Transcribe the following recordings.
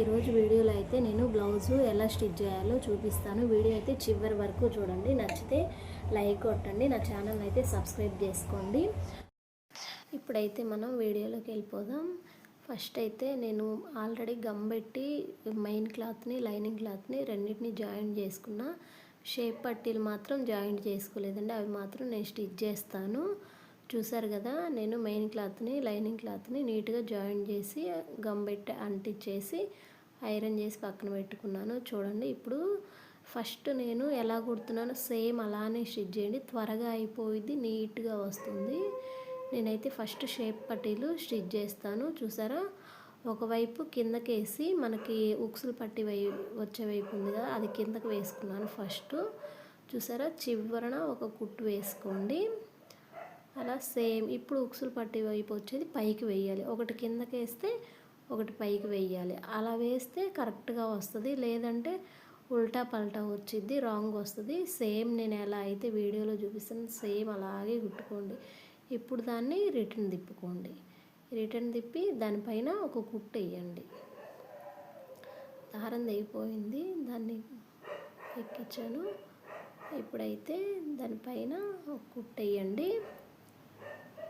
ఈరోజు వీడియోలో అయితే నేను బ్లౌజు ఎలా స్టిచ్ చేయాలో చూపిస్తాను. వీడియో అయితే చివరి వరకు చూడండి. నచ్చితే లైక్ కొట్టండి. నా ఛానల్ అయితే సబ్స్క్రైబ్ చేసుకోండి. ఇప్పుడైతే మనం వీడియోలోకి వెళ్ళిపోదాం. ఫస్ట్ అయితే నేను ఆల్రెడీ గమ్ పెట్టి మెయిన్ క్లాత్ని లైనింగ్ క్లాత్ని రెండింటిని జాయింట్ చేసుకున్నా షేప్ పట్టీలు మాత్రం జాయింట్ చేసుకోలేదండి. అవి మాత్రం నేను స్టిచ్ చేస్తాను. చూసారు కదా నేను మెయిన్ క్లాత్ని లైనింగ్ క్లాత్ని నీట్గా జాయిన్ చేసి గమ్ పెట్టి అంటించేసి ఐరన్ చేసి పక్కన పెట్టుకున్నాను. చూడండి ఇప్పుడు ఫస్ట్ నేను ఎలా కుడుతున్నానో సేమ్ అలానే స్టిచ్ చేయండి. త్వరగా అయిపోయింది నీట్గా వస్తుంది. నేనైతే ఫస్ట్ షేప్ పట్టీలు స్టిచ్ చేస్తాను. చూసారా? ఒకవైపు కిందకేసి మనకి ఉక్సులు పట్టి వై వచ్చే వైపు ఉంది కదా అది కిందకు వేసుకున్నాను ఫస్ట్ చూసారా? చివరన ఒక కుట్టు వేసుకోండి. అలా సేమ్ ఇప్పుడు ఉక్సులు పట్టి వైపు వచ్చేది పైకి వేయాలి ఒకటి కిందకి వేస్తే ఒకటి పైకి వేయాలి అలా వేస్తే కరెక్ట్గా వస్తుంది. లేదంటే ఉల్టా పల్టా వచ్చింది రాంగ్ వస్తుంది. సేమ్ నేను ఎలా అయితే వీడియోలో చూపిస్తాను సేమ్ అలాగే కుట్టుకోండి. ఇప్పుడు దాన్ని రిటర్న్ తిప్పుకోండి. రిటర్న్ తిప్పి దానిపైన ఒక కుట్టు వేయండి. దారం తెగిపోయింది. దాన్ని ఎక్కించాను. ఇప్పుడైతే దానిపైన ఒక కుట్టు వేయండి.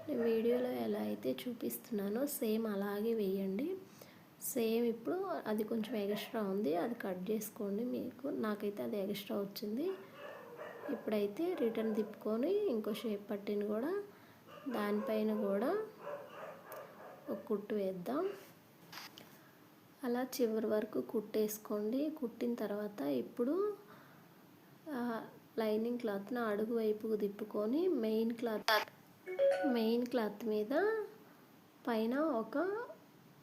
నేను వీడియోలో ఎలా అయితే చూపిస్తున్నానో సేమ్ అలాగే వేయండి. సేమ్ ఇప్పుడు అది కొంచెం ఎక్స్ట్రా ఉంది అది కట్ చేసుకోండి మీకు. నాకైతే అది ఎక్స్ట్రా వచ్చింది. ఇప్పుడైతే రిటర్న్ తిప్పుకొని ఇంకో షేప్ పట్టిన కూడా దానిపైన కూడా ఒక కుట్టు వేద్దాం. అలా చివరి వరకు కుట్టేసుకోండి. కుట్టిన తర్వాత ఇప్పుడు లైనింగ్ క్లాత్ని అడుగు వైపుకు తిప్పుకొని మెయిన్ క్లాత్ మెయిన్ క్లాత్ మీద పైన ఒక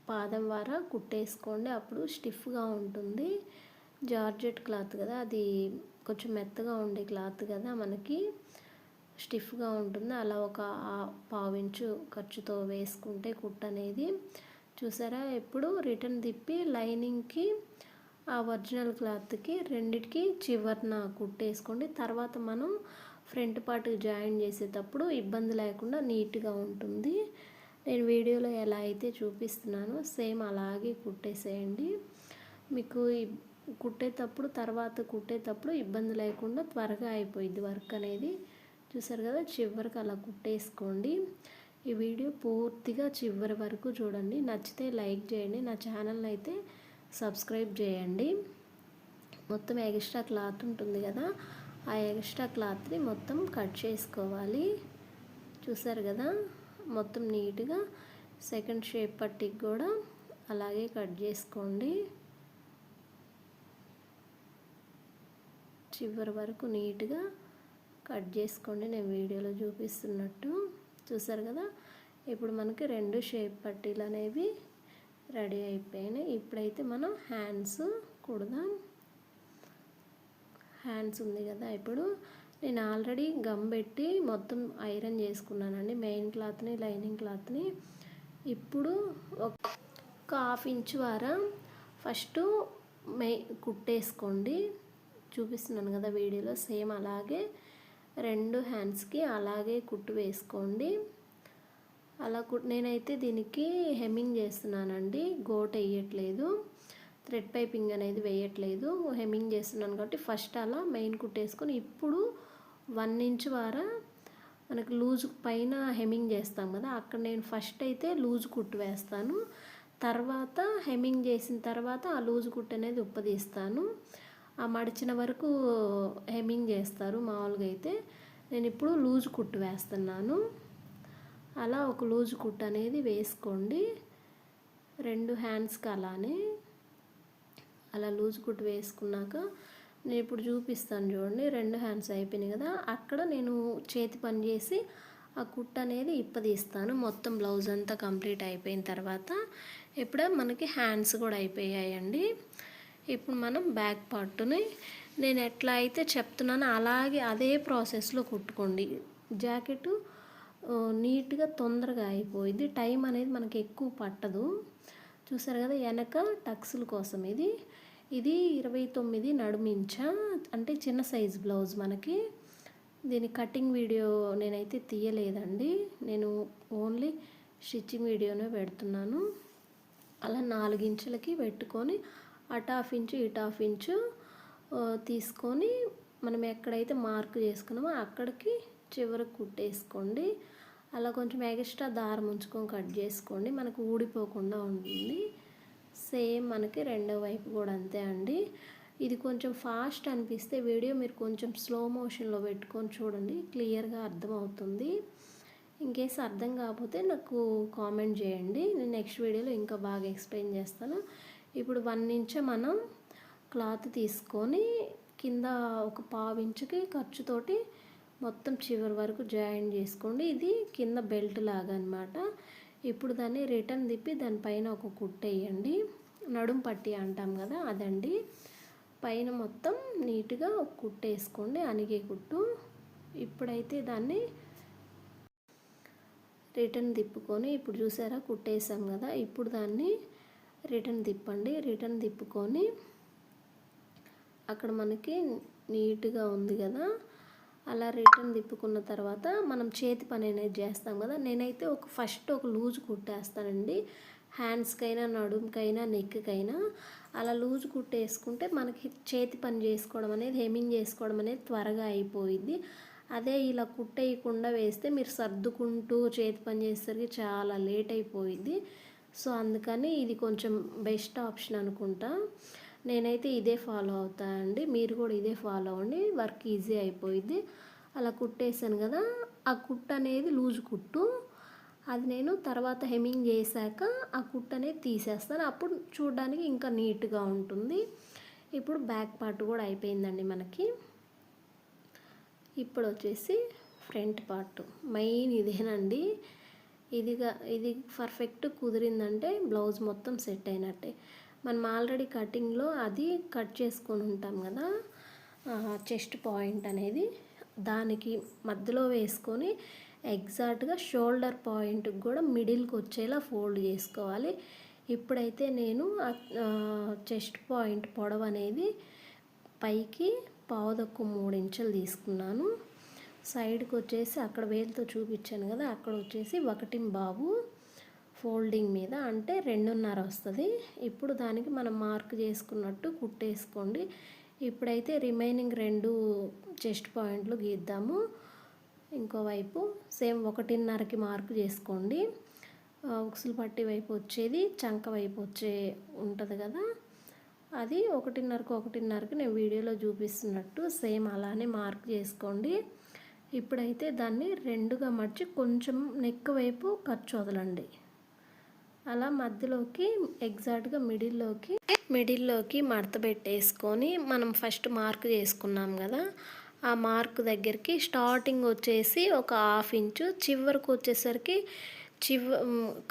పాదం వార కుట్టేసుకోండి. అప్పుడు స్టిఫ్గా ఉంటుంది. జార్జెట్ క్లాత్ కదా అది కొంచెం మెత్తగా ఉండే క్లాత్ కదా మనకి. స్టిఫ్గా ఉంటుంది. అలా ఒక పావించు ఖర్చుతో వేసుకుంటే కుట్ అనేది. చూసారా? ఇప్పుడు రిటర్న్ తిప్పి లైనింగ్కి ఆ ఒరిజినల్ క్లాత్కి రెండిటికి చివరిన కుట్టేసుకోండి. తర్వాత మనం ఫ్రంట్ పార్ట్ జాయిన్ చేసేటప్పుడు ఇబ్బంది లేకుండా నీట్గా ఉంటుంది. నేను వీడియోలో ఎలా అయితే చూపిస్తున్నానో సేమ్ అలాగే కుట్టేసేయండి. మీకు కుట్టేటప్పుడు తర్వాత కుట్టేటప్పుడు ఇబ్బంది లేకుండా త్వరగా అయిపోయింది వర్క్ అనేది. చూసారు కదా చివరికి అలా కుట్టేసుకోండి. ఈ వీడియో పూర్తిగా చివరి వరకు చూడండి. నచ్చితే లైక్ చేయండి. నా ఛానల్ని అయితే సబ్స్క్రైబ్ చేయండి. మొత్తం ఎక్స్ట్రా క్లాత్ ఉంటుంది కదా ఆ ఎక్స్ట్రా క్లాత్ని మొత్తం కట్ చేసుకోవాలి. చూసారు కదా? మొత్తం నీట్గా సెకండ్ షేప్ పట్టికి కూడా అలాగే కట్ చేసుకోండి. చివరి వరకు నీట్గా కట్ చేసుకోండి. నేను వీడియోలో చూపిస్తున్నట్టు. చూసారు కదా? ఇప్పుడు మనకి రెండు షేప్ పట్టీలు అనేవి రెడీ అయిపోయినాయి. ఇప్పుడైతే మనం హ్యాండ్స్ కుడదాం. హ్యాండ్స్ ఉంది కదా ఇప్పుడు నేను ఆల్రెడీ గమ్ పెట్టి మొత్తం ఐరన్ చేసుకున్నానండి మెయిన్ క్లాత్ని లైనింగ్ క్లాత్ని. ఇప్పుడు ఒక హాఫ్ ఇంచ్ వారం ఫస్ట్ మే కుట్టేసుకోండి. చూపిస్తున్నాను కదా వీడియోలో సేమ్ అలాగే రెండు హ్యాండ్స్కి అలాగే కుట్టు వేసుకోండి. అలా కుట్ నేనైతే దీనికి హెమ్మింగ్ చేస్తున్నానండి గోట్ వేయట్లేదు థ్రెడ్ పైపింగ్ అనేది వేయట్లేదు. హెమ్మింగ్ చేస్తున్నాను కాబట్టి ఫస్ట్ అలా మెయిన్ కుట్టేసుకొని ఇప్పుడు వన్ ఇంచ్ వారా మనకు లూజ్ పైన హెమ్మింగ్ చేస్తాం కదా అక్కడ నేను ఫస్ట్ అయితే లూజ్ కుట్టు వేస్తాను. తర్వాత హెమ్మింగ్ చేసిన తర్వాత ఆ లూజ్ కుట్టు అనేది ఉప్పదీస్తాను. ఆ మడిచిన వరకు హెమ్మింగ్ చేస్తారు మామూలుగా అయితే. నేను ఇప్పుడు లూజ్ కుట్టు వేస్తున్నాను. అలా ఒక లూజ్ కుట్టు అనేది వేసుకోండి. రెండు హ్యాండ్స్కి అలానే. అలా లూజ్ కుట్టు వేసుకున్నాక నేను ఇప్పుడు చూపిస్తాను చూడండి. రెండు హ్యాండ్స్ అయిపోయినాయి కదా. అక్కడ నేను చేతి పని చేసి ఆ కుట్టు అనేది ఇప్పదీస్తాను. మొత్తం బ్లౌజ్ అంతా కంప్లీట్ అయిపోయిన తర్వాత ఇప్పుడు మనకి హ్యాండ్స్ కూడా అయిపోయాయండి. ఇప్పుడు మనం బ్యాక్ పార్ట్ని నేను ఎట్లా అయితే చెప్తున్నానో అలాగే అదే ప్రాసెస్లో కుట్టుకోండి. జాకెట్ నీట్గా తొందరగా అయిపోయింది. టైం అనేది మనకి ఎక్కువ పట్టదు. చూసారు కదా వెనక టక్స్ల కోసం ఇది. ఇది ఇరవై తొమ్మిది నడుమించ అంటే చిన్న సైజ్ బ్లౌజ్ మనకి. దీని కటింగ్ వీడియో నేనైతే తీయలేదండి. నేను ఓన్లీ స్టిచ్చింగ్ వీడియోనే పెడుతున్నాను. అలా నాలుగించులకి పెట్టుకొని అటు హాఫ్ ఇంచు ఇటు హాఫ్ ఇంచు తీసుకొని మనం ఎక్కడైతే మార్క్ చేసుకున్నామో అక్కడికి చివరికి కుట్టేసుకోండి. అలా కొంచెం ఎక్స్ట్రా దారం ఉంచుకొని కట్ చేసుకోండి. మనకు ఊడిపోకుండా ఉంటుంది. సేమ్ మనకి రెండో వైపు కూడా అంతే అండి. ఇది కొంచెం ఫాస్ట్ అనిపిస్తే వీడియో మీరు కొంచెం స్లో మోషన్లో పెట్టుకొని చూడండి క్లియర్గా అర్థమవుతుంది. ఇన్కేస్ అర్థం కాకపోతే నాకు కామెంట్ చేయండి. నేను నెక్స్ట్ వీడియోలో ఇంకా బాగా ఎక్స్ప్లెయిన్ చేస్తాను. ఇప్పుడు వన్ ఇంచ్ మనం క్లాత్ తీసుకొని కింద ఒక పావు ఇంచుకి ఖర్చుతోటి మొత్తం చివరి వరకు జాయిన్ చేసుకోండి. ఇది కింద బెల్ట్ లాగా అనమాట ఇప్పుడు దాన్ని రిటర్న్ తిప్పి దానిపైన ఒక కుట్టేయండి నడుం పట్టి అంటాం కదా అదండి. పైన మొత్తం నీట్గా ఒక కుట్టు వేసుకోండి అనిగే కుట్టు. ఇప్పుడైతే దాన్ని రిటర్న్ తిప్పుకొని ఇప్పుడు చూసారా కుట్టేసాం కదా ఇప్పుడు దాన్ని రిటర్న్ తిప్పండి. రిటర్న్ తిప్పుకొని అక్కడ మనకి నీట్గా ఉంది కదా అలా రిటర్న్ తిప్పుకున్న తర్వాత మనం చేతి పని అనేది చేస్తాం కదా. నేనైతే ఒక ఫస్ట్ ఒక లూజ్ కుట్టేస్తానండి. హ్యాండ్స్కైనా నడుముకైనా నెక్కైనా అలా లూజ్ కుట్టేసుకుంటే మనకి చేతి పని చేసుకోవడం అనేది హెమింగ్ చేసుకోవడం అనేది త్వరగా అయిపోయింది అదే ఇలా కుట్టేయకుండా వేస్తే మీరు సర్దుకుంటూ చేతి పని చేసేసరికి చాలా లేట్ అయిపోయింది సో అందుకని ఇది కొంచెం బెస్ట్ ఆప్షన్ అనుకుంటా. నేనైతే ఇదే ఫాలో అవుతా అండి. మీరు కూడా ఇదే ఫాలో అవ్వండి. వర్క్ ఈజీ అయిపోయింది అలా కుట్టేసాను కదా ఆ కుట్ట అనేది లూజ్ కుట్టు. అది నేను తర్వాత హెమ్మింగ్ చేశాక ఆ కుట్ట అనేది తీసేస్తాను. అప్పుడు చూడడానికి ఇంకా నీట్గా ఉంటుంది. ఇప్పుడు బ్యాక్ పార్ట్ కూడా అయిపోయిందండి మనకి. ఇప్పుడు వచ్చేసి ఫ్రంట్ పార్ట్. మెయిన్ ఇదేనండి. ఇదిగా ఇది పర్ఫెక్ట్ కుదిరిందంటే బ్లౌజ్ మొత్తం సెట్ అయినట్టే. మనం ఆల్రెడీ కటింగ్లో అది కట్ చేసుకొని ఉంటాం కదా చెస్ట్ పాయింట్ అనేది. దానికి మధ్యలో వేసుకొని ఎగ్జాక్ట్గా షోల్డర్ పాయింట్కి కూడా మిడిల్కి వచ్చేలా ఫోల్డ్ చేసుకోవాలి. ఇప్పుడైతే నేను చెస్ట్ పాయింట్ పొడవు అనేది పైకి పావుదక్కు మూడు ఇంచులు తీసుకున్నాను. సైడ్కి వచ్చేసి అక్కడ వేలుతో చూపించాను కదా అక్కడ వచ్చేసి ఒకటి బాబు ఫోల్డింగ్ మీద అంటే రెండున్నర వస్తుంది. ఇప్పుడు దానికి మనం మార్క్ చేసుకున్నట్టు కుట్టేసుకోండి. ఇప్పుడైతే రిమైనింగ్ రెండు చెస్ట్ పాయింట్లు గీద్దాము. ఇంకోవైపు సేమ్ ఒకటిన్నరకి మార్క్ చేసుకోండి. ఉక్సులు పట్టి వైపు వచ్చేది చంక వైపు వచ్చే ఉంటుంది కదా. అది ఒకటిన్నరకు ఒకటిన్నరకు నేను వీడియోలో చూపిస్తున్నట్టు సేమ్ అలానే మార్క్ చేసుకోండి. ఇప్పుడైతే దాన్ని రెండుగా మర్చి కొంచెం నెక్ వైపు ఖర్చు వదలండి. అలా మధ్యలోకి ఎగ్జాక్ట్గా మిడిల్లోకి మిడిల్లోకి మడత పెట్టేసుకొని మనం ఫస్ట్ మార్క్ చేసుకున్నాం కదా ఆ మార్క్ దగ్గరికి స్టార్టింగ్ వచ్చేసి ఒక హాఫ్ ఇంచు చివరికి వచ్చేసరికి చివ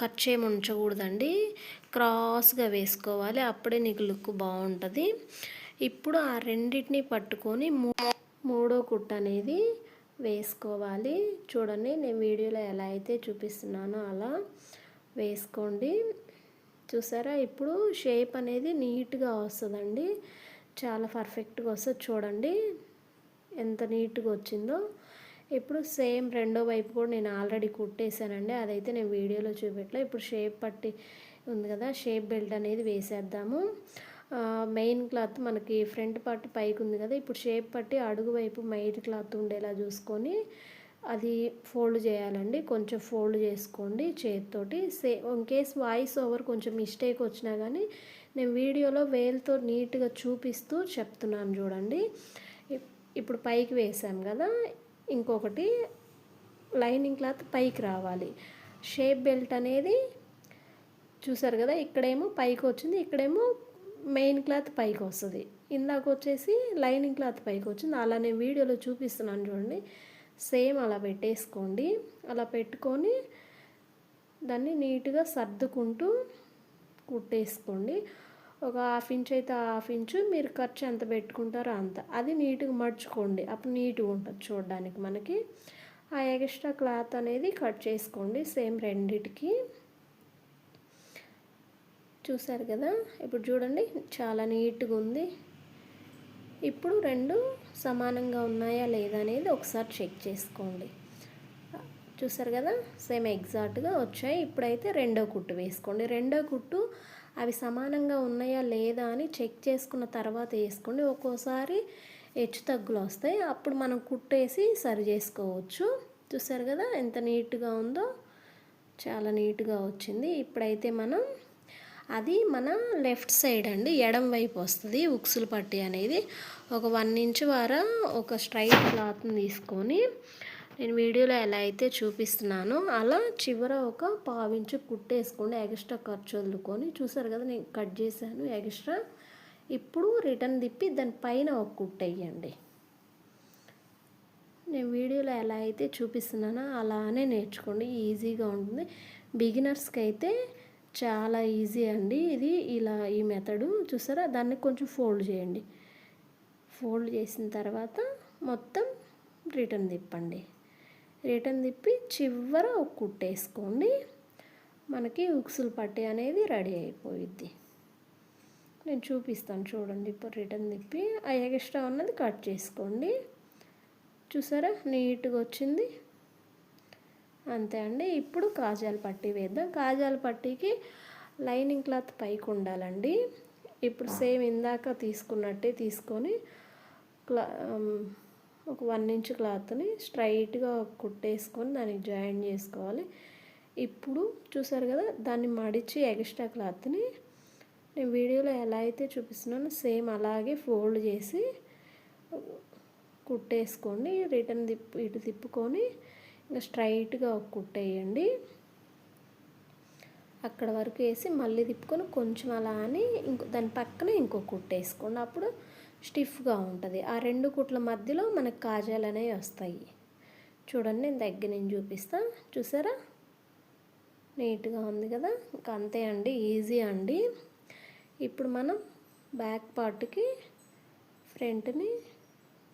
కట్ చేయము ఉంచకూడదండి క్రాస్గా వేసుకోవాలి అప్పుడే నీకు లుక్ బాగుంటుంది. ఇప్పుడు ఆ రెండింటిని పట్టుకొని మూడో కుట్ట అనేది వేసుకోవాలి. చూడండి నేను వీడియోలో ఎలా అయితే చూపిస్తున్నానో అలా. వేసుకోండి. చూసారా? ఇప్పుడు షేప్ అనేది నీట్గా వస్తుందండి. చాలా పర్ఫెక్ట్గా వస్తుంది చూడండి. ఎంత నీట్గా వచ్చిందో. ఇప్పుడు సేమ్ రెండో వైపు కూడా నేను ఆల్రెడీ కుట్టేశానండి. అదైతే నేను వీడియోలో చూపెట్టలే. ఇప్పుడు షేప్ పట్టి ఉంది కదా షేప్ బెల్ట్ అనేది వేసేద్దాము. మెయిన్ క్లాత్ మనకి ఫ్రంట్ పార్ట్ పైకి ఉంది కదా ఇప్పుడు షేప్ పట్టి అడుగు వైపు మెయిన్ క్లాత్ ఉండేలా చూసుకొని అది ఫోల్డ్ చేయాలండి. కొంచెం ఫోల్డ్ చేసుకోండి చేతితోటి. Say in case voice over కొంచెం మిస్టేక్ వచ్చినా కానీ నేను వీడియోలో వేలుతో నీట్గా చూపిస్తూ చెప్తున్నాను చూడండి. ఇప్పుడు పైకి వేసాం కదా. ఇంకొకటి లైనింగ్ క్లాత్ పైకి రావాలి. షేప్ బెల్ట్ అనేది చూసారు కదా ఇక్కడేమో పైకి వచ్చింది ఇక్కడేమో మెయిన్ క్లాత్ పైకి వస్తుంది. ఇందాక వచ్చేసి లైనింగ్ క్లాత్ పైకి వచ్చింది. అలా నేను వీడియోలో చూపిస్తున్నాను చూడండి. సేమ్ అలా పెట్టేసుకోండి. అలా పెట్టుకొని దాన్ని నీట్గా సర్దుకుంటూ కుట్టేసుకోండి. ఒక హాఫ్ ఇంచ్ అయితే హాఫ్ ఇంచు మీరు ఖర్చు ఎంత పెట్టుకుంటారో అంత. అది నీట్గా మర్చుకోండి అప్పుడు నీట్గా ఉంటుంది చూడడానికి మనకి. ఆ ఎక్స్ట్రా క్లాత్ అనేది కట్ చేసుకోండి సేమ్ రెండిటికి. చూసారు కదా? ఇప్పుడు చూడండి చాలా నీట్గా ఉంది. ఇప్పుడు రెండు సమానంగా ఉన్నాయా లేదా అనేది ఒకసారి చెక్ చేసుకోండి. చూసారు కదా? సేమ్ ఎగ్జాక్ట్గా వచ్చాయి. ఇప్పుడైతే రెండో కుట్టు వేసుకోండి. రెండో కుట్టు అవి సమానంగా ఉన్నాయా లేదా అని చెక్ చేసుకున్న తర్వాత వేసుకోండి. ఒక్కోసారి హెచ్చు తగ్గులు వస్తాయి. అప్పుడు మనం కుట్టేసి సరి చేసుకోవచ్చు. చూసారు కదా? ఎంత నీట్గా ఉందో? చాలా నీట్గా వచ్చింది. ఇప్పుడైతే మనం అది మన లెఫ్ట్ సైడ్ అండి. ఎడం వైపు వస్తుంది ఉక్సులు పట్టి అనేది. ఒక వన్ ఇంచ్ వార ఒక స్ట్రైట్ క్లాత్ని తీసుకొని నేను వీడియోలో ఎలా అయితే చూపిస్తున్నానో అలా చివర ఒక పావించు కుట్టేసుకోండి ఎక్స్ట్రా ఖర్చు వదులుకొని. చూసారు కదా నేను కట్ చేశాను ఎక్స్ట్రా. ఇప్పుడు రిటర్న్ తిప్పి దాని పైన ఒక కుట్టేయండి నేను వీడియోలో ఎలా అయితే చూపిస్తున్నానో అలానే నేర్చుకోండి. ఈజీగా ఉంటుంది. బిగినర్స్కి అయితే చాలా ఈజీ అండి ఇది. ఇలా ఈ మెథడు చూసారా? దాన్ని కొంచెం ఫోల్డ్ చేయండి. ఫోల్డ్ చేసిన తర్వాత మొత్తం రిటర్న్ తిప్పండి. రిటర్న్ తిప్పి చివర ఒక కుట్టేసుకోండి మనకి ఉక్సులు పట్టి అనేది రెడీ అయిపోయిద్ది. నేను చూపిస్తాను చూడండి. ఇప్పుడు రిటర్న్ తిప్పి ఆ ఎగస్ట్రా ఉన్నది కట్ చేసుకోండి. చూసారా? నీట్గా వచ్చింది. అంతే అండి. ఇప్పుడు కాజాల పట్టీ వేద్దాం. కాజాల పట్టీకి లైనింగ్ క్లాత్ పైకి ఉండాలండి. ఇప్పుడు సేమ్ ఇందాక తీసుకున్నట్టే తీసుకొని క్లా ఒక వన్ ఇంచ్ క్లాత్ని స్ట్రైట్గా కుట్టేసుకొని దానికి జాయిన్ చేసుకోవాలి. ఇప్పుడు చూసారు కదా దాన్ని మడిచి ఎక్స్ట్రా క్లాత్ని నేను వీడియోలో ఎలా అయితే చూపిస్తున్నానో సేమ్ అలాగే ఫోల్డ్ చేసి కుట్టేసుకోండి. రిటర్న్ తిప్పు ఇటు తిప్పుకొని ఇంకా స్ట్రైట్గా ఒక కుట్టేయండి అక్కడ వరకు వేసి మళ్ళీ తిప్పుకొని కొంచెం అలా అని ఇంకో దాని పక్కన ఇంకో కుట్టేసుకోండి అప్పుడు స్టిఫ్గా ఉంటుంది. ఆ రెండు కుట్ల మధ్యలో మనకు కాజాలు అనేవి వస్తాయి. చూడండి నేను దగ్గర నుంచి చూపిస్తా. చూసారా? నీట్గా ఉంది కదా? ఇంకా అంతే అండి ఈజీ అండి. ఇప్పుడు మనం బ్యాక్ పార్ట్కి ఫ్రంట్ని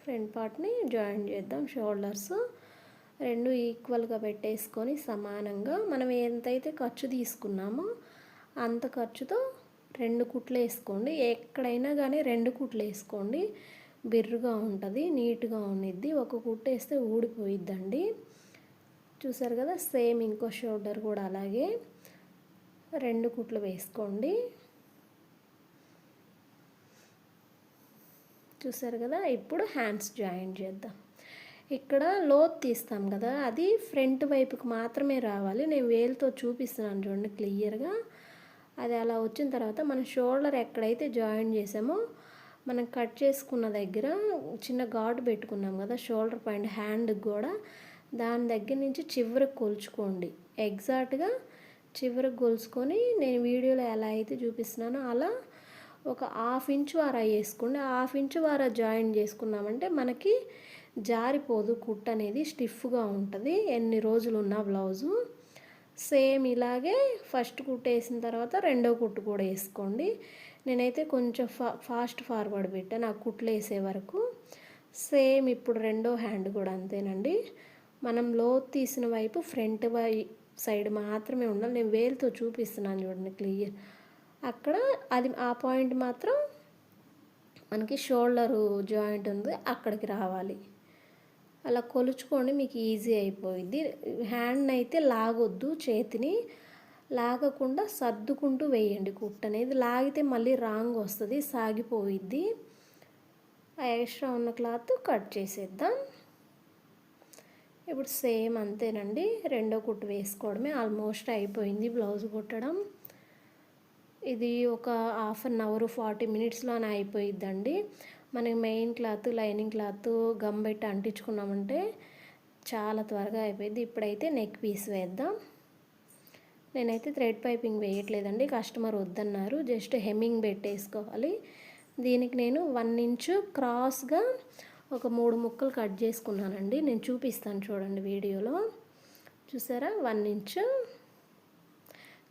ఫ్రంట్ పార్ట్ని జాయిన్ చేద్దాం. షోల్డర్స్. రెండు ఈక్వల్గా పెట్టేసుకొని సమానంగా మనం ఎంతైతే ఖర్చు తీసుకున్నామో అంత ఖర్చుతో రెండు కుట్లు వేసుకోండి. ఎక్కడైనా కానీ రెండు కుట్లు వేసుకోండి. బిర్రుగా ఉంటుంది నీట్గా ఉండిద్ది. ఒక కుట్టు వేస్తే ఊడిపోయిద్దండి. చూసారు కదా సేమ్ ఇంకో షోల్డర్ కూడా అలాగే రెండు కుట్లు వేసుకోండి. చూసారు కదా ఇప్పుడు హ్యాండ్స్ జాయిన్ చేద్దాం. ఇక్కడ లోత్ తీస్తాం కదా అది ఫ్రంట్ వైపుకి మాత్రమే రావాలి. నేను వేలుతో చూపిస్తున్నాను చూడండి క్లియర్గా. అది అలా వచ్చిన తర్వాత మన షోల్డర్ ఎక్కడైతే జాయిన్ చేసామో మనం కట్ చేసుకున్న దగ్గర చిన్న ఘాటు పెట్టుకున్నాం కదా షోల్డర్ పాయింట్ హ్యాండ్కి కూడా. దాని దగ్గర నుంచి చివరికి కొలుచుకోండి. ఎగ్జాక్ట్గా చివరికి కొలుచుకొని నేను వీడియోలో ఎలా అయితే చూపిస్తున్నానో అలా ఒక హాఫ్ ఇంచ్ వారా వేసుకోండి. హాఫ్ ఇంచ్ వారా జాయిన్ చేసుకున్నామంటే మనకి జారిపోదు కుట్ అనేది స్టిఫ్గా ఉంటుంది. ఎన్ని రోజులు ఉన్న బ్లౌజు. సేమ్ ఇలాగే ఫస్ట్ కుట్టు వేసిన తర్వాత రెండో కుట్టు కూడా వేసుకోండి. నేనైతే కొంచెం ఫా ఫాస్ట్ ఫార్వర్డ్ పెట్టాను ఆ కుట్లు వేసే వరకు. సేమ్ ఇప్పుడు రెండో హ్యాండ్ కూడా అంతేనండి. మనం లో తీసిన వైపు ఫ్రంట్ వై సైడ్ మాత్రమే ఉండాలి. నేను వేలుతో చూపిస్తున్నాను చూడండి క్లియర్. అక్కడ అది ఆ పాయింట్ మాత్రం మనకి షోల్డరు జాయింట్ ఉంది అక్కడికి రావాలి. అలా కొలుచుకోండి మీకు ఈజీ అయిపోయింది. హ్యాండ్ అయితే లాగొద్దు చేతిని లాగకుండా సర్దుకుంటూ వేయండి కుట్ అనేది. లాగితే మళ్ళీ రాంగ్ వస్తుంది సాగిపోయిద్ది. ఆ ఎక్స్ట్రా ఉన్న క్లాత్ కట్ చేసేద్దాం. ఇప్పుడు సేమ్ అంతేనండి. రెండో కుట్టు వేసుకోవడమే ఆల్మోస్ట్ అయిపోయింది బ్లౌజ్ కుట్టడం. ఇది ఒక హాఫ్ అన్ అవర్ ఫార్టీ మినిట్స్లోనే అయిపోయిద్దండి. మనకి main cloth lining cloth gum పెట్టి అంటించుకున్నామంటే చాలా త్వరగా అయిపోయింది. ఇప్పుడైతే నెక్ పీస్ వేద్దాం. నేనైతే థ్రెడ్ పైపింగ్ వేయట్లేదండి కస్టమర్ వద్దన్నారు. జస్ట్ హెమ్మింగ్ పెట్టేసుకోవాలి. దీనికి నేను వన్ ఇంచు క్రాస్గా ఒక మూడు ముక్కలు కట్ చేసుకున్నానండి. నేను చూపిస్తాను చూడండి వీడియోలో. చూసారా? వన్ ఇంచు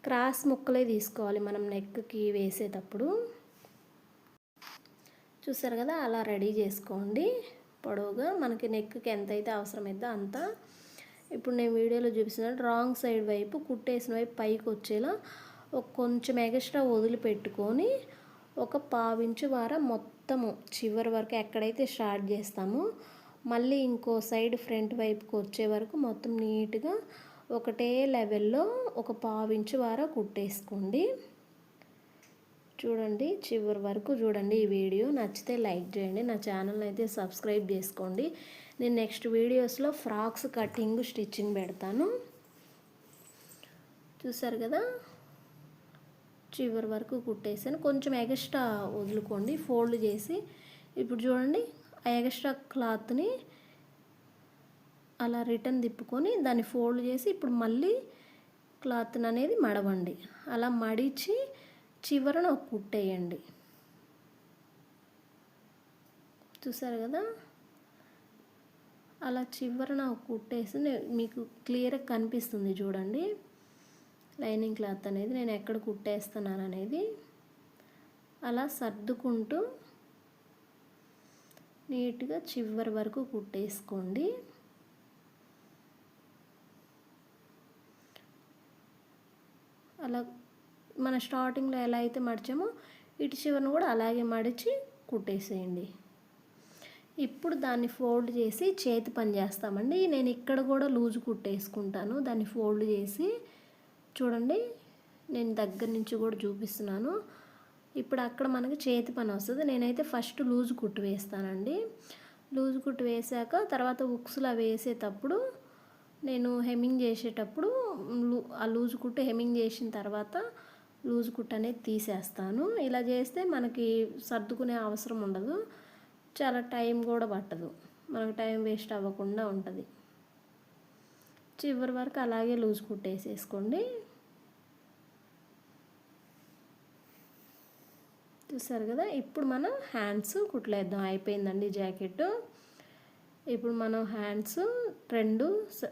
క్రాస్ ముక్కలే తీసుకోవాలి మనం నెక్కి వేసేటప్పుడు. చూసారు కదా అలా రెడీ చేసుకోండి. పొడవుగా మనకి నెక్కి ఎంతైతే అవసరమైద్దో అంత. ఇప్పుడు నేను వీడియోలో చూపిస్తున్నాను రాంగ్ సైడ్ వైపు కుట్టేసిన వైపు పైకి వచ్చేలా ఒక కొంచెం ఎగస్ట్రా వదిలిపెట్టుకొని ఒక పావించు వార మొత్తము చివరి వరకు ఎక్కడైతే స్టార్ట్ చేస్తామో మళ్ళీ ఇంకో సైడ్ ఫ్రంట్ వైపుకి వచ్చే వరకు మొత్తం నీట్గా ఒకటే లెవెల్లో ఒక పావించు వార కుట్టేసుకోండి. చూడండి చివరి వరకు చూడండి ఈ వీడియో. నచ్చితే లైక్ చేయండి. నా ఛానల్ అయితే సబ్స్క్రైబ్ చేసుకోండి. నేను నెక్స్ట్ వీడియోస్లో ఫ్రాక్స్ కటింగ్ స్టిచ్చింగ్ పెడతాను. చూసారు కదా? చివరి వరకు కుట్టేసాను. కొంచెం ఎగస్ట్రా వదులుకోండి. ఫోల్డ్ చేసి ఇప్పుడు చూడండి ఆ ఎగస్ట్రా క్లాత్ని అలా రిటర్న్ తిప్పుకొని దాన్ని ఫోల్డ్ చేసి ఇప్పుడు మళ్ళీ క్లాత్ అనేది మడవండి. అలా మడిచి చివరన ఒక కుట్టేయండి చూసారు కదా? అలా చివరన ఒక కుట్టేసి మీకు క్లియర్గా కనిపిస్తుంది చూడండి. లైనింగ్ క్లాత్ అనేది నేను ఎక్కడ కుట్టేస్తున్నాను అనేది. అలా సర్దుకుంటూ నీట్గా చివరి వరకు కుట్టేసుకోండి అలా మన స్టార్టింగ్లో ఎలా అయితే మడిచామో ఇటు చివరను కూడా అలాగే మడిచి కుట్టేసేయండి. ఇప్పుడు దాన్ని ఫోల్డ్ చేసి చేతి పని చేస్తామండి. నేను ఇక్కడ కూడా లూజ్ కుట్టేసుకుంటాను. దాన్ని ఫోల్డ్ చేసి చూడండి నేను దగ్గర నుంచి కూడా చూపిస్తున్నాను. ఇప్పుడు అక్కడ మనకి చేతి పని వస్తుంది. నేనైతే ఫస్ట్ లూజ్ కుట్టు వేస్తానండి. లూజ్ కుట్టు వేసాక తర్వాత ఉక్సులు వేసేటప్పుడు నేను హెమ్మింగ్ చేసేటప్పుడు ఆ లూజ్ కుట్టు హెమ్మింగ్ చేసిన తర్వాత లూజ్ కుట్ అనేది తీసేస్తాను. ఇలా చేస్తే మనకి సర్దుకునే అవసరం ఉండదు. చాలా టైం కూడా పట్టదు. మనకు టైం వేస్ట్ అవ్వకుండా ఉంటుంది. చివరి వరకు అలాగే లూజ్ కుట్టేసేసుకోండి చూసారు కదా? ఇప్పుడు మనం హ్యాండ్స్ కుట్లేద్దాం. అయిపోయిందండి జాకెట్. ఇప్పుడు మనం హ్యాండ్స్ రెండు స-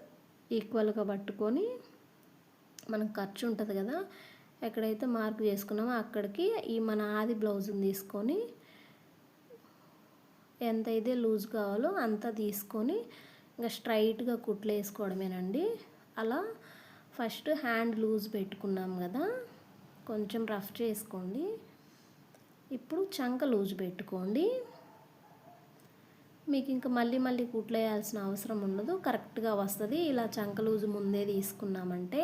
ఈక్వల్గా పట్టుకొని మనకు ఖర్చు ఉంటుంది కదా? ఎక్కడైతే మార్క్ చేసుకున్నామో అక్కడికి ఈ మన ఆది బ్లౌజ్ని తీసుకొని ఎంత అయితే లూజ్ కావాలో అంత తీసుకొని ఇంకా స్ట్రైట్గా కుట్లు వేసుకోవడమేనండి. అలా ఫస్ట్ హ్యాండ్ లూజ్ పెట్టుకున్నాం కదా కొంచెం రఫ్ చేసుకోండి. ఇప్పుడు చంక లూజ్ పెట్టుకోండి. మీకు ఇంకా మళ్ళీ మళ్ళీ కుట్లు వేయాల్సిన అవసరం ఉండదు కరెక్ట్గా వస్తుంది. ఇలా చంక లూజు ముందే తీసుకున్నామంటే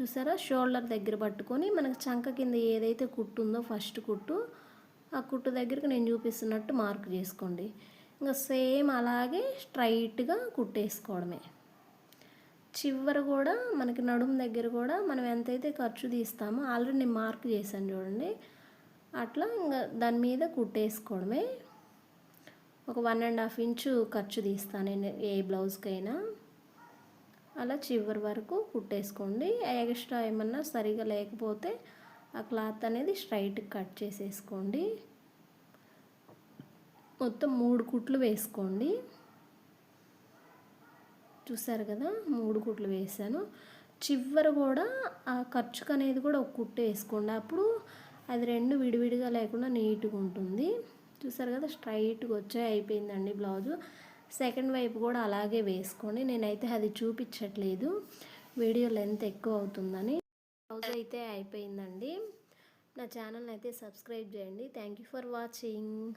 చూసారా? షోల్డర్ దగ్గర పట్టుకొని మనకు చంక కింద ఏదైతే కుట్టు ఉందో ఫస్ట్ కుట్టు ఆ కుట్టు దగ్గరికి నేను చూపిస్తున్నట్టు మార్క్ చేసుకోండి. ఇంకా సేమ్ అలాగే స్ట్రైట్గా కుట్టేసుకోవడమే. చివర కూడా మనకి నడుము దగ్గర కూడా మనం ఎంతైతే ఖర్చు తీస్తామో ఆల్రెడీ నేను మార్క్ చేశాను చూడండి. అట్లా ఇంకా దాని మీద కుట్టేసుకోవడమే. ఒక వన్ అండ్ హాఫ్ ఇంచు ఖర్చు తీస్తాను నేను ఏ బ్లౌజ్కైనా. అలా చివరి వరకు కుట్టేసుకోండి. ఎక్స్ట్రా ఏమన్నా సరిగా లేకపోతే ఆ క్లాత్ అనేది స్ట్రైట్ కట్ చేసేసుకోండి. మొత్తం మూడు కుట్లు వేసుకోండి. చూసారు కదా? మూడు కుట్లు వేసాను. చివరి కూడా ఆ ఖర్చుకు అనేది కూడా ఒక కుట్టు వేసుకోండి. అప్పుడు అది రెండు విడివిడిగా లేకుండా నీట్గా ఉంటుంది. చూసారు కదా? స్ట్రైట్గా వచ్చే అయిపోయిందండి బ్లౌజు. సెకండ్ వైపు కూడా అలాగే వేసుకోండి. నేనైతే అది చూపించట్లేదు. వీడియో లెంత్ ఎక్కువ అవుతుందని. బ్లౌజ్ అయితే అయిపోయిందండి. నా ఛానల్ని అయితే సబ్స్క్రైబ్ చేయండి. Thank you for watching.